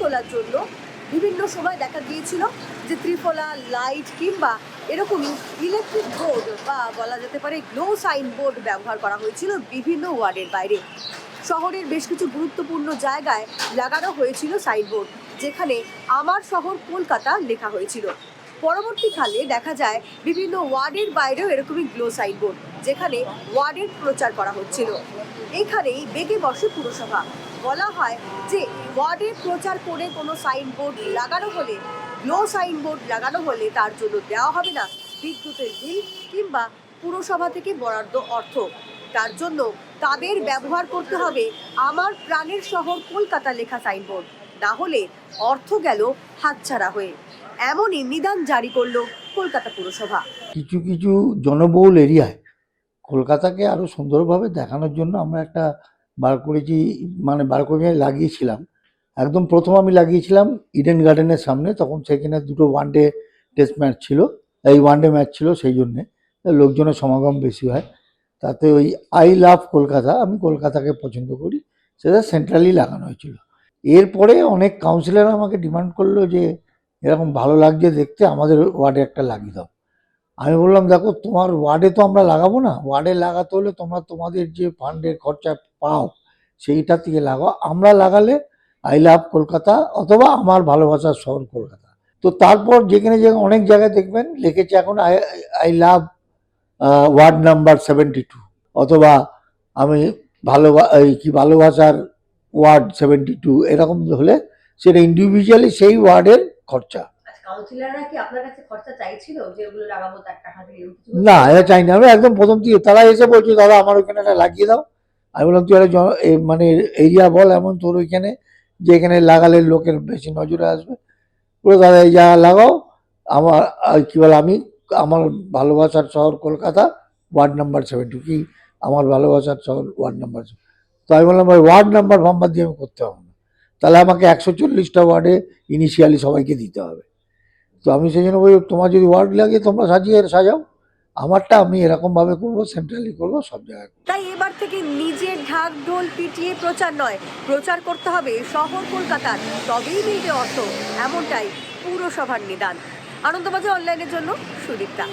তোলার জন্য বিভিন্ন সময় দেখা গিয়েছিল যে ত্রিফলা, লাইট কিংবা এরকমই ইলেকট্রিক বোর্ড বা বলা যেতে পারে গ্লো সাইন বোর্ড ব্যবহার করা হয়েছিল বিভিন্ন ওয়ার্ডের বাইরে। শহরের বেশ কিছু গুরুত্বপূর্ণ জায়গায় লাগানো হয়েছিল সাইনবোর্ড যেখানে আমার শহর কলকাতা লেখা হয়েছিল। পরবর্তীকালে দেখা যায় বিভিন্ন ওয়ার্ডের বাইরেও এরকমই গ্লো সাইনবোর্ড যেখানে ওয়ার্ডের প্রচার করা হচ্ছিল। এখানেই বেগে বসে পুরসভা। বলা হয় যে ওয়ার্ডে প্রচার করে কোনো সাইনবোর্ড লাগানো হলে গ্লো সাইনবোর্ড লাগানো হলে তার জন্য দেওয়া হবে না বিদ্যুতের বিল কিংবা পুরসভা থেকে বরাদ্দ অর্থ। তার জন্য তাদের ব্যবহার করতে হবে আমার প্রাণের শহর কলকাতা লেখা সাইনবোর্ড না হলে অর্থ গেল হাতছাড়া হয়ে। এমনই নিদান জারি করল কলকাতা পুরসভা। কিছু কিছু জনবহুল এরিয়ায় কলকাতাকে আরও সুন্দরভাবে দেখানোর জন্য আমরা একটা বার করেছি মানে বার করে লাগিয়েছিলাম। একদম প্রথম আমি লাগিয়েছিলাম ইডেন গার্ডেনের সামনে, তখন সেখানে দুটো ওয়ানডে টেস্ট ম্যাচ ছিল। এই ওয়ানডে ম্যাচ ছিল সেই জন্যে। লোকজনের সমাগম বেশি হয়। তাতে ওই আই লাভ কলকাতা, আমি কলকাতাকে পছন্দ করি। সেটা সেন্ট্রালি লাগানো হয়েছিল। এরপরে অনেক কাউন্সিলর আমাকে ডিমান্ড করল যে এরকম ভালো লাগছে দেখতে আমাদের ওয়ার্ডে একটা লাগিয়ে দাও। আমি বললাম, দেখো, তোমার ওয়ার্ডে তো আমরা লাগাবো না। ওয়ার্ডে লাগাতে হলে তোমরা তোমাদের যে ফান্ডের খরচা পাও, সেইটা থেকে লাগাও। আমরা লাগালে আই লাভ কলকাতা অথবা আমার ভালোবাসার শহর কলকাতা। তো তারপর যেখানে যেখানে অনেক জায়গায় দেখবেন, লিখেছে এখন I I love word number seventy two অথবা আমি ভালো এই কি ভালোবাসার ওয়ার্ড সেভেন্টি টু এরকম হলে সেটা ইন্ডিভিজুয়ালি সেই ওয়ার্ডের খরচা। দিয়ে না এটা চাই না আমি একদম প্রথম থেকে তারা এসে বলছে দাদা আমার ওইখানে একটা লাগিয়ে দাও। আমি বললাম তুই একটা মানে এরিয়া বল এমন তোর ওইখানে যে এখানে লাগালে লোকের বেশি নজরে আসবে। বলে দাদা এই জায়গা লাগাও আমার কি বলে আমি আমার ভালোবাসার শহর কলকাতা ওয়ার্ড নাম্বার সেভেন্টি কি? আমার ভালোবাসার শহর ওয়ার্ড নাম্বার তো আমি বললাম ভাই ওয়ার্ড নাম্বার ফাম্বার দিয়ে আমি করতে হবে তাহলে আমাকে একশো চল্লিশটা ওয়ার্ডে ইনিশিয়ালি সবাইকে দিতে হবে। তো আমি সেই জন্য বলি, তোমার যদি ওয়ার্ড লাগে তোমরা সাজিয়ে সাজাও। আমারটা আমি এরকমভাবে করব সেন্ট্রালি করব, সব জায়গায় তাই এবার থেকে নিজের ঢাক ঢোল পিটিয়ে প্রচার নয়, প্রচার করতে হবে শহর কলকাতার, তবেই মিলবে অর্থ। এমনটাই পুরসভার নিদান। আনন্দবাজার অনলাইনের জন্য সুদীপ্তা।